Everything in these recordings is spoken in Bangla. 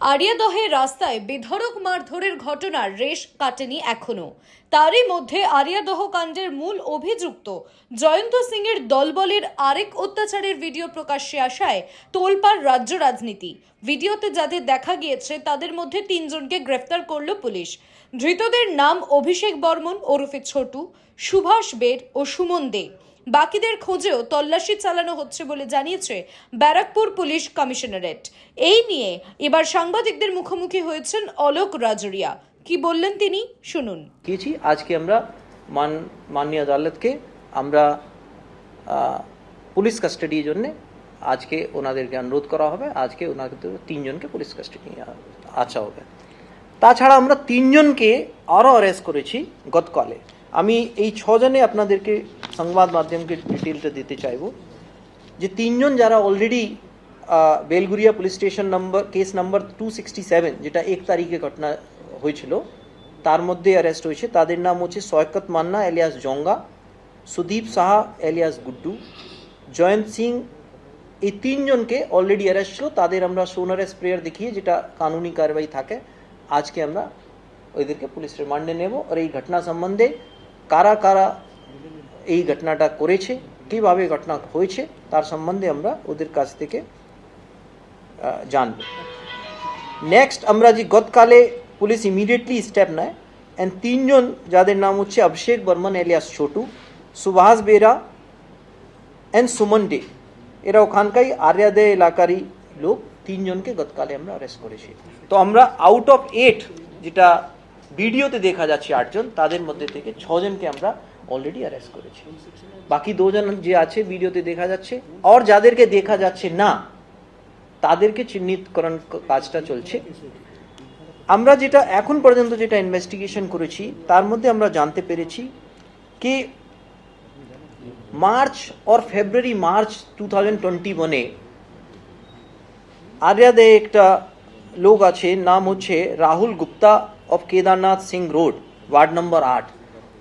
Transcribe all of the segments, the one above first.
আরিয়াদহে রাস্তায় বেধড়ক মারধরের ঘটনার রেশ কাটেনি এখনও। তারই মধ্যে আরিয়াদহ কাণ্ডের মূল অভিযুক্ত জয়ন্ত সিংয়ের দলবলের আরেক অত্যাচারের ভিডিও প্রকাশ্যে আসায় তোলপাড় রাজ্য রাজনীতি। ভিডিওতে যাদের দেখা গিয়েছে, তাদের মধ্যে তিনজনকে গ্রেফতার করল পুলিশ। ধৃতদের নাম অভিষেক বর্মন ওরফে ছোটু, সুভাষ বের ও সুমন দে। বাকিদের খোঁজেও তল্লাশি চালানো হচ্ছে বলে জানিয়েছে ব্যারাকপুর পুলিশ কমিশনারেট। এই নিয়ে এবার সাংবাদিকদের মুখোমুখি হয়েছেন অলোক রাজরিয়া। কি বললেন তিনি? শুনুন। দিয়েছি আজকে আমরা মান, মাননীয় আদালতকে আমরা পুলিশ কাস্টাডির জন্য আজকে ওনাদেরকে অনুরোধ করা হবে। আজকে ওনাদের তিনজনকে পুলিশ কাস্টাডি আচ্ছা হবে। তাছাড়া আমরা তিনজনকে আরও অ্যারেস্ট করেছি গতকালে। আমি এই ছজনে আপনাদেরকে সংবাদ মাধ্যমকে ডিটেলটা দিতে চাইব যে তিনজন যারা অলরেডি বেলগুড়িয়া পুলিশ স্টেশন নম্বর case number two sixty seven যেটা এক তারিখে ঘটনা হয়েছিল তার মধ্যে অ্যারেস্ট হয়েছে তাদের নাম হচ্ছে সৈকত মান্না এলিয়াস জঙ্গা সুদীপ সাহা এলিয়াস গুড্ডু জয়ন্ত সিং এই তিনজনকে অলরেডি অ্যারেস্ট ছিল তাদের আমরা সোনার স্প্রেয়ার দেখিয়ে যেটা কানুনি কারবাই থাকে আজকে আমরা ওইদেরকে পুলিশ রিমান্ডে নেব আর এই ঘটনা সম্বন্ধে কারা কারা এই ঘটনাটা করেছে, কীভাবে ঘটনা হয়েছে তার সম্বন্ধে আমরা ওদের কাছ থেকে জানব। নেক্সট আমরা যে গতকালে পুলিশ ইমিডিয়েটলি স্টেপ নেয় অ্যান্ড তিনজন যাদের নাম হচ্ছে অভিষেক বর্মন এলিয়াস ছোটু, সুভাষ বেরা অ্যান্ড সুমন ডে এরা ওখানকারই আর্যাদে এলাকারই লোক, তিনজনকে গতকালে আমরা অ্যারেস্ট করেছি। তো আমরা আউট অফ এইট যেটা ভিডিওতে দেখা যাচ্ছে আটজন, তাদের মধ্যে থেকে ছজনকে আমরা অলরেডি অ্যারেস্ট করেছি। বাকি দুজন যে আছে, ভিডিওতে দেখা যাচ্ছে আর যাদেরকে দেখা যাচ্ছে না, তাদেরকে চিহ্নিতকরণ কাজটা চলছে। আমরা যেটা, এখন পর্যন্ত যেটা ইনভেস্টিগেশন করেছি, তার মধ্যে আমরা জানতে পেরেছি কি মার্চ और February, March two thousand twenty ওয়ানে আর্যাদে একটা লোক আছে, নাম হচ্ছে Rahul Gupta of Kedarnath Singh road ward নম্বর আট।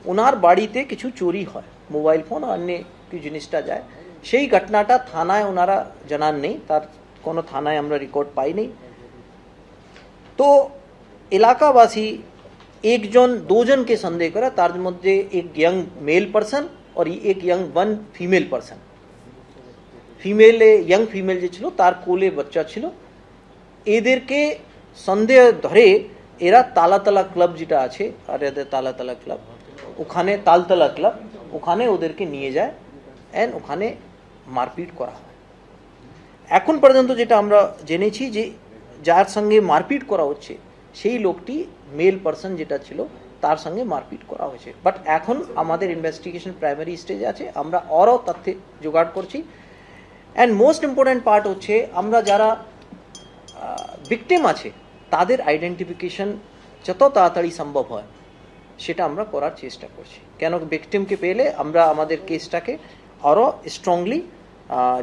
ওনার বাড়িতে কিছু চুরি হয় মোবাইল ফোন আর অন্য কিছু জিনিসটা যায় সেই ঘটনাটা থানায় ওনারা জানান নেই তার কোনো থানায় আমরা রেকর্ড পাইনি তো এলাকাবাসী একজন দুজনকে সন্দেহ করে তার মধ্যে এক ইয়ং মেল পার্সন আর এক ইয়ং ওয়ান ফিমেল পার্সন ফিমেলে ইয়ং ফিমেল যে ছিল তার কোলে বাচ্চা ছিল এদেরকে সন্দেহ ধরে এরা তালাতলা ক্লাব যেটা আছে আর এদের তালাতলা ক্লাব ওখানে তালতলা ক্লাব, ওখানে ওদেরকে নিয়ে যায় অ্যান্ড ওখানে মারপিট করা হয়। এখন পর্যন্ত যেটা আমরা জেনেছি যে যার সঙ্গে মারপিট করা হচ্ছে, সেই লোকটি মেল পার্সন যেটা ছিল, তার সঙ্গে মারপিট করা হয়েছে। বাট এখন আমাদের ইনভেস্টিগেশন প্রাইমারি স্টেজে আছে, আমরা আরও তথ্যে জোগাড় করছি। অ্যান্ড মোস্ট ইম্পর্ট্যান্ট পার্ট হচ্ছে, আমরা যারা ভিকটিম আছে, তাদের আইডেন্টিফিকেশন যত তাড়াতাড়ি সম্ভব হয়। সেটা আমরা করার চেষ্টা করছি। কেন ভিকটিমকে পেলে আমরা আমাদের কেসটাকে আরও স্ট্রংলি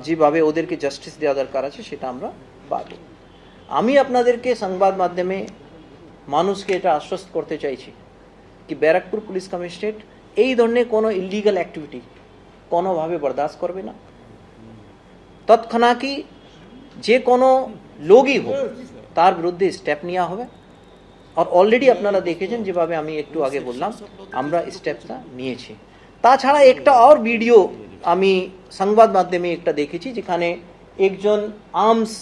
যেভাবে ওদেরকে জাস্টিস দেওয়া দরকার আছে সেটা আমরা পাবো। আমি আপনাদেরকে সংবাদ মাধ্যমে মানুষকে এটা আশ্বস্ত করতে চাইছি কি ব্যারাকপুর পুলিশ কমিশনারেট এই ধরনের কোনো ইলিগাল অ্যাক্টিভিটি কোনোভাবে বরদাস্ত করবে না। তৎক্ষণাৎই যে কোনো লোকই হোক, তার বিরুদ্ধে স্টেপ নেওয়া হবে। আর অলরেডি আপনারা দেখেছেন যেভাবে আমি একটু আগে বললাম, আমরা স্টেপটা নিয়েছি। তাছাড়া একটা আর ভিডিও আমি সংবাদ মাধ্যমে একটা দেখেছি, যেখানে একজন আর্মস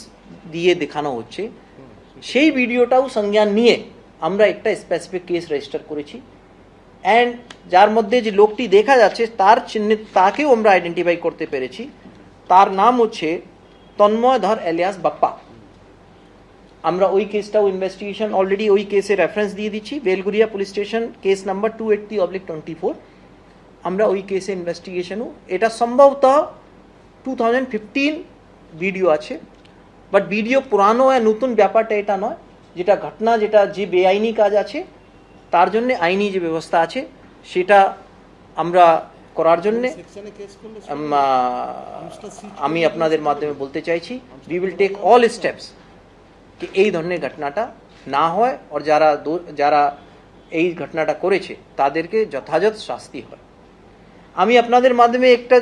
দিয়ে দেখানো হচ্ছে। সেই ভিডিওটাও সংজ্ঞান নিয়ে আমরা একটা স্পেসিফিক কেস রেজিস্টার করেছি। অ্যান্ড যার মধ্যে যে লোকটি দেখা যাচ্ছে, তার চিহ্নিত তাকেও আমরা আইডেন্টিফাই করতে পেরেছি। তার নাম হচ্ছে তন্ময় ধর এলিয়াস বাপ্পা। আমরা ওই কেসটাও ইনভেস্টিগেশন অলরেডি ওই কেসে রেফারেন্স দিয়ে দিচ্ছি। Belgharia police station case number two eighty oblique twenty four আমরা ওই কেসে ইনভেস্টিগেশনও এটা সম্ভবত টু থাউজেন্ড ফিফটিন ভিডিও আছে। বাট ভিডিও পুরানো নতুন ব্যাপারটা এটা নয়। যেটা ঘটনা, যেটা যে বেআইনি কাজ আছে, তার জন্য আইনি যে ব্যবস্থা আছে, সেটা আমরা করার জন্যে, আমি আপনাদের মাধ্যমে বলতে চাইছি। We will take all steps কি এই ধরনের ঘটনাটা না হয় আর যারা দো- যারা এই ঘটনাটা করেছে তাদেরকে যথাযথ শাস্তি হয় আমি আপনাদের মাধ্যমে একটা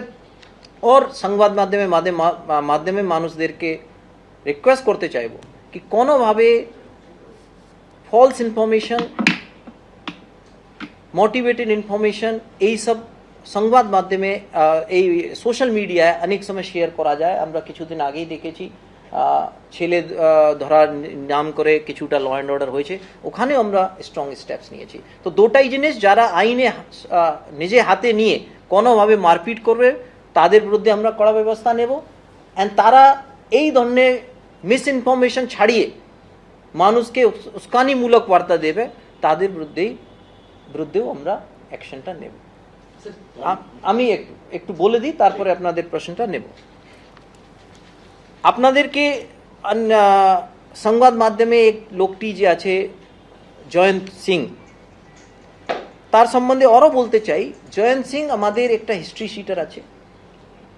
ওর সংবাদ মাধ্যমে মাধ্যমে মাধ্যমে মানুষদেরকে রিকোয়েস্ট করতে চাইব কি কোনোভাবে ফলস ইনফরমেশন মোটিভেটেড ইনফরমেশন এই সব সংবাদ মাধ্যমে আহ, এই সোশ্যাল মিডিয়ায় অনেক সময় শেয়ার করা যায় আমরা কিছুদিন আগেই দেখেছি আহ, ছেলে ধরার নাম করে কিছুটা ল অ্যান্ড অর্ডার হয়েছে ওখানেও আমরা স্ট্রং স্টেপস নিয়েছি। তো দুটাই জিনিস যারা আইনে নিজে হাতে নিয়ে কোনোভাবে মারপিট করবে তাদের বিরুদ্ধে আমরা কড়া ব্যবস্থা নেব। অ্যান্ড তারা এই ধরনের মিস ইনফরমেশন ছাড়িয়ে মানুষকে উস্কানিমূলক বার্তা দেবে তাদের বিরুদ্ধেই বিরুদ্ধেও আমরা অ্যাকশনটা নেব। আমি একটু বলে দিই তারপরে আপনাদের প্রশ্নটা নেব। আপনাদেরকে সংবাদ মাধ্যমে এক লোকটি যে আছে, জয়ন্ত সিং, তার সম্বন্ধে আরও বলতে চাই। জয়ন্ত সিং আমাদের একটা হিস্ট্রি শিটার আছে।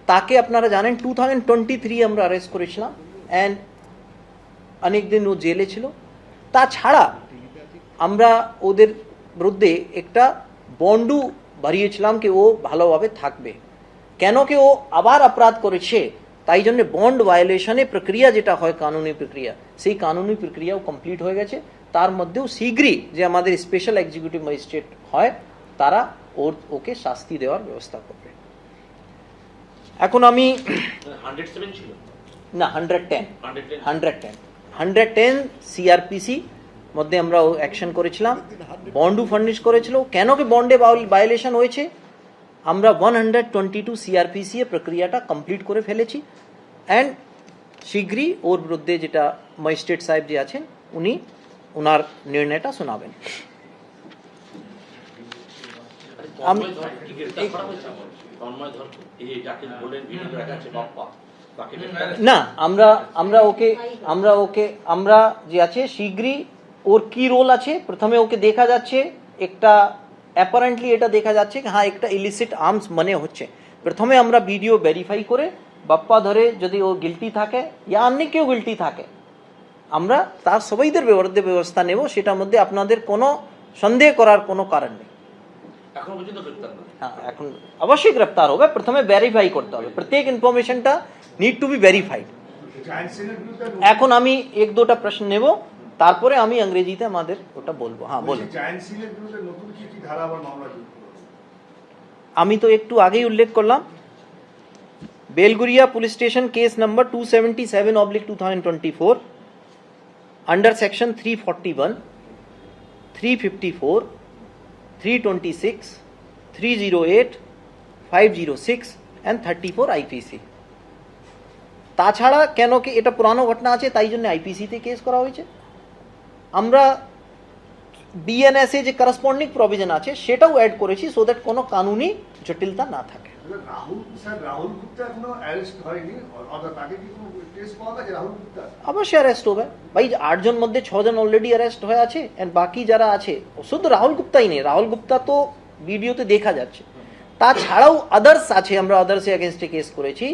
তাকে আপনারা জানেন টু থাউজেন্ড টোয়েন্টি থ্রি আমরা অ্যারেস্ট করেছিলাম অ্যান্ড অনেক দিন ও জেলে ছিল। তাছাড়া আমরা ওদের বিরুদ্ধে একটা বন্ডু বাড়িয়েছিলাম কি ও ভালোভাবে থাকবে। কেন কি ও আবার অপরাধ করেছে তাই জন্য বন্ড ভায়োলেশনে প্রক্রিয়া যেটা হয় কানুনি প্রক্রিয়া সেই কানুনি প্রক্রিয়াও কমপ্লিট হয়ে গেছে। তার মধ্যেও শীঘ্রই যে আমাদের স্পেশাল এক্সিকিউটিভ ম্যাজিস্ট্রেট হয় তারা ওর ওকে শাস্তি দেওয়ার ব্যবস্থা করবে। এখন আমি না hundred ten hundred ten hundred ten hundred ten CrPC মধ্যে আমরা অ্যাকশন করেছিলাম। বন্ডও ফার্নিশ করেছিল। কেন কি বন্ডে ভায়োলেশন হয়েছে? আমরা one hundred twenty two CrPC এর প্রক্রিয়াটা কমপ্লিট করে ফেলেছি। অ্যান্ড শীঘ্রই ওর বিরুদ্ধে যেটা ম্যাজিস্ট্রেট সাহেব যে আছেন উনি ওনার নির্ণয়টা শোনাবেন। না আমরা আমরা ওকে আমরা ওকে আমরা যে আছে শীঘ্রই ওর কি রোল আছে? প্রথমে ওকে দেখা যাচ্ছে একটা অ্যাপারেন্টলি এটা দেখা যাচ্ছে হ্যাঁ একটা ইলিসিট আর্মস মনে হচ্ছে। প্রথমে আমরা ভিডিও ভেরিফাই করে বাপ্পা ধরে যদি ও গিলটি থাকে ইয়া অন্য কেউ গিলটি থাকে আমরা তার সবাইদের বিরুদ্ধে ব্যবস্থা নেব সেটার মধ্যে আপনাদের কোনো সন্দেহ করার কোনো কারণ নেই। হ্যাঁ এখন অবশ্যই গ্রেপ্তার হবে প্রথমে ভেরিফাই করতে হবে। প্রত্যেক ইনফরমেশনটা নিড টু বি ভেরিফাইড এখন আমি এক দুটা প্রশ্ন নেব। তারপরে আমি ইংরেজিতে আমাদের ওটা বলব। হ্যাঁ বলুন। আমি তো একটু আগেই উল্লেখ করলাম। Belgharia police station case number two seventy seven oblique two thousand twenty four under section three forty one three fifty four three twenty six three zero eight five zero six and thirty four IPC তাছাড়া কেন কি এটা পুরানো ঘটনা আছে? তাই জন্য আইপিসিতে কেস করা হয়েছে। আমরা বিএনএসএ যে করসপন্ডিং প্রভিজন আছে সেটাও অ্যাড করেছি সো দ্যাট কোনো কানুনি জটিলতা না থাকে। গুপ্তা অবশ্যই অ্যারেস্ট হবে। ভাই আটজন মধ্যে ছজন অলরেডি অ্যারেস্ট হয়ে আছে এন্ড বাকি যারা আছে শুধু রাহুল গুপ্তাই নেই রাহুল গুপ্তা তো ভিডিওতে দেখা যাচ্ছে। তাছাড়াও আদার্স আছে আমরা আদার্সে এগেনস্টে কেস করেছি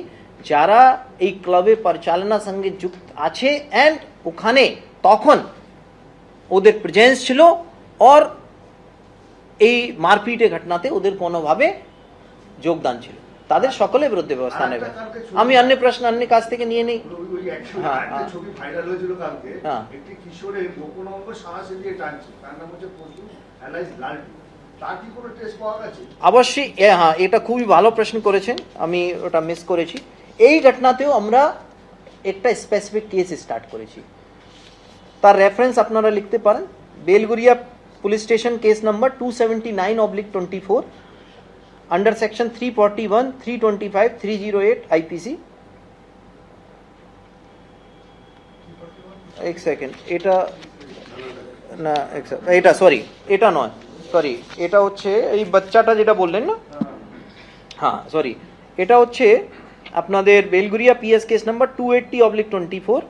যারা এই ক্লাবে পরিচালনার সঙ্গে যুক্ত আছে অ্যান্ড ওখানে তখন ওদের প্রেজেন্স ছিল আর এই মারপিটের ঘটনাতে ওদের কোনোভাবে যোগদান ছিল। তাদের সকলের বিরুদ্ধে ব্যবস্থা নেবে। আমি অন্য প্রশ্ন অন্য কাছ থেকে নিয়ে নেই। হ্যাঁ, হ্যাঁ। হ্যাঁ। অবশ্যই হ্যাঁ এটা খুবই ভালো প্রশ্ন করেছেন। আমি ওটা মিস করেছি। এই ঘটনাতেও আমরা একটা স্পেসিফিক কেস স্টার্ট করেছি। তার রেফারেন্স আপনারা লিখতে পারেন। Belgharia police station case number two seventy nine oblique twenty four under section three forty one three twenty five three zero eight IPC এক সেকেন্ড এটা না, এক এটা সরি এটা নয় সরি এটা হচ্ছে এই বাচ্চাটা যেটা বললেন না? হ্যাঁ সরি এটা হচ্ছে আপনাদের Belgharia PS case number two eighty oblique twenty four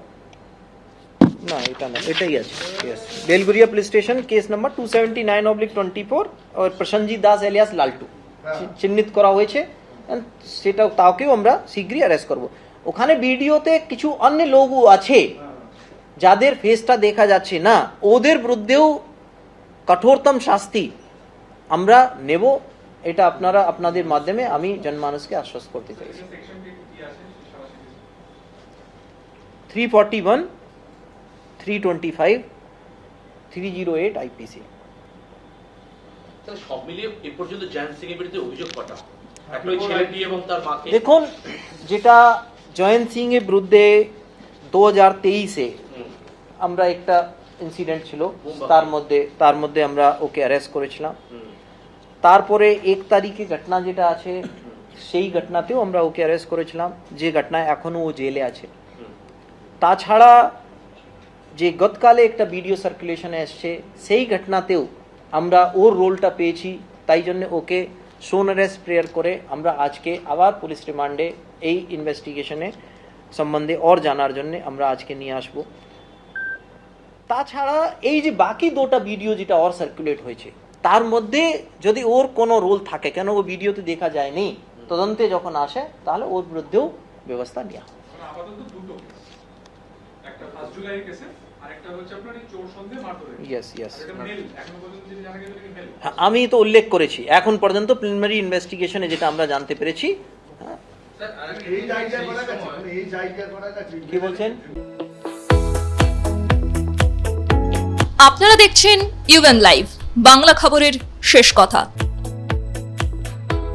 না এটা না এটাই আছে yes Belgharia police station case number two seventy nine oblique twenty four আর প্রসেনজিৎ দাস এলিয়াস লালটু চিহ্নিত করা হয়েছে সেটা তাকেও আমরা শীঘ্রই অ্যারেস্ট করব ওখানে ভিডিওতে কিছু অন্য লোকও আছে যাদের ফেসটা দেখা যাচ্ছে না ওদের বিরুদ্ধেও কঠোরতম শাস্তি আমরা নেব এটা আপনারা আপনাদের মাধ্যমে আমি জনমানুষকে আশ্বস্ত করতে চাইছি three forty one three twenty five three zero eight IPC সব মিলিয়ে এ পর্যন্ত জয়ন্ত সিং এর বিরুদ্ধে অভিযোগ কটা? মাকে। দেখুন যেটা জয়ন্ত সিং এর বিরুদ্ধে দু হাজার তেইশে আমরা একটা ইনসিডেন্ট ছিল তার মধ্যে তার মধ্যে আমরা ওকে অ্যারেস্ট করেছিলাম। তারপরে এক তারিখে ঘটনা যেটা আছে সেই ঘটনাতেও আমরা ওকে অ্যারেস্ট করেছিলাম। যে ঘটনায় এখনও ও জেলে আছে। তাছাড়া যে গতকালে একটা ভিডিও সার্কুলেশনে এসছে, সেই ঘটনাতেও আমরা ওর রোলটা পেয়েছি, তাই জন্য ওকে সোন অ্যারেস্ট প্রেয়ার করে আমরা আজকে আবার পুলিশ রিমান্ডে এই ইনভেস্টিগেশনে সম্বন্ধে ওর জানার জন্য আমরা আজকে নিয়ে আসব। তাছাড়া এই যে বাকি দুটা ভিডিও যেটা ওর সার্কুলেট হয়েছে, তার মধ্যে যদি ওর কোনো রোল থাকে, কেন ও ভিডিওতে দেখা যায়নি, তদন্তে যখন আসে, তাহলে ওর বিরুদ্ধেও ব্যবস্থা নেওয়া। হবে হ্যাঁ, আমি তো উল্লেখ করেছি। এখন পর্যন্ত প্রিলিমিনারি ইনভেস্টিগেশনে যেটা আমরা জানতে পেরেছি হ্যাঁ, কি বলছেন? আপনারা দেখছেন ইউএন লাইভ বাংলা খবরের শেষ কথা।